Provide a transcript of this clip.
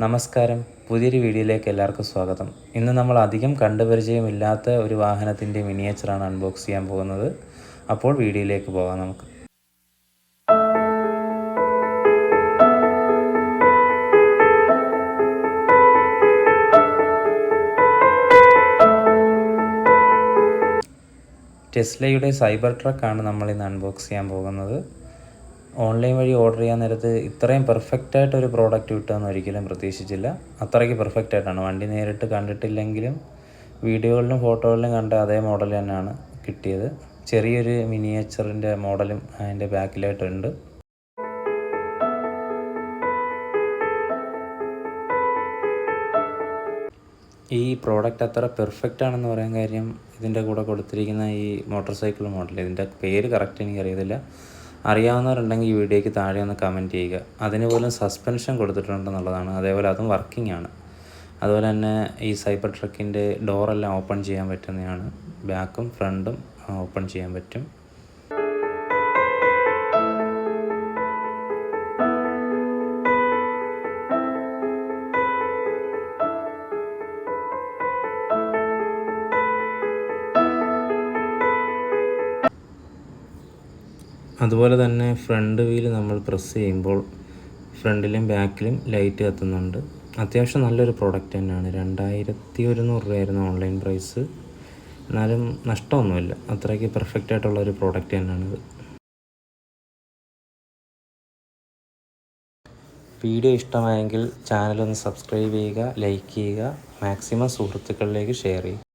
നമസ്കാരം. പുതിയൊരു വീഡിയോയിലേക്ക് എല്ലാവർക്കും സ്വാഗതം. ഇന്ന് നമ്മൾ അധികം കണ്ടുപരിചയമില്ലാത്ത ഒരു വാഹനത്തിന്റെ മിനിയേച്ചറാണ് അൺബോക്സ് ചെയ്യാൻ പോകുന്നത്. അപ്പോൾ വീഡിയോയിലേക്ക് പോകാം നമുക്ക്. ടെസ്ലയുടെ സൈബർ ട്രക്കാണ് നമ്മൾ ഇന്ന് അൺബോക്സ് ചെയ്യാൻ പോകുന്നത്. ഓൺലൈൻ വഴി ഓർഡർ ചെയ്യാൻ നേരത്ത് ഇത്രയും പെർഫെക്റ്റ് ആയിട്ട് ഒരു പ്രോഡക്റ്റ് കിട്ടുമെന്ന് ഒരിക്കലും പ്രതീക്ഷിച്ചില്ല. അത്രയ്ക്ക് പെർഫെക്റ്റ് ആയിട്ടാണ്. വണ്ടി നേരിട്ട് കണ്ടിട്ടില്ലെങ്കിലും വീഡിയോകളിലും ഫോട്ടോകളിലും കണ്ട അതേ മോഡൽ തന്നെയാണ് കിട്ടിയത്. ചെറിയൊരു മിനിയേച്ചറിന്റെ മോഡലും അതിന്റെ ബാക്കിലായിട്ടുണ്ട്. ഈ പ്രോഡക്റ്റ് അത്ര പെർഫെക്റ്റ് ആണെന്ന് പറയാൻ കാര്യം ഇതിന്റെ കൂടെ കൊടുത്തിരിക്കുന്ന ഈ മോട്ടോർ സൈക്കിൾ മോഡൽ ഇതിന്റെ പേര് കറക്റ്റ് എനിക്കറിയത്തില്ല. അറിയാവുന്നവരുണ്ടെങ്കിൽ ഈ വീഡിയോയ്ക്ക് താഴെ ഒന്ന് കമന്റ് ചെയ്യുക. അതിന് പോലും സസ്പെൻഷൻ കൊടുത്തിട്ടുണ്ടെന്നുള്ളതാണ്. അതേപോലെ അതും വർക്കിംഗ് ആണ്. അതുപോലെ തന്നെ ഈ സൈബർ ട്രക്കിന്റെ ഡോറെല്ലാം ഓപ്പൺ ചെയ്യാൻ പറ്റുന്നതാണ്. ബാക്കും ഫ്രണ്ടും ഓപ്പൺ ചെയ്യാൻ പറ്റും. അതുപോലെ തന്നെ ഫ്രണ്ട് വീൽ നമ്മൾ പ്രസ് ചെയ്യുമ്പോൾ ഫ്രണ്ടിലും ബാക്കിലും ലൈറ്റ് കത്തുന്നുണ്ട്. അത്യാവശ്യം നല്ലൊരു പ്രോഡക്റ്റ് തന്നെയാണ്. രണ്ടായിരത്തി ഒരുന്നൂറ് രൂപയായിരുന്നു ഓൺലൈൻ പ്രൈസ് എന്നാലും നഷ്ടമൊന്നുമില്ല. അത്രയ്ക്ക് പെർഫെക്റ്റ് ആയിട്ടുള്ള ഒരു പ്രോഡക്റ്റ് തന്നെയാണിത്. വീഡിയോ ഇഷ്ടമായെങ്കിൽ ചാനലൊന്ന് സബ്സ്ക്രൈബ് ചെയ്യുക ലൈക്ക് ചെയ്യുക മാക്സിമം സുഹൃത്തുക്കളിലേക്ക് ഷെയർ ചെയ്യുക.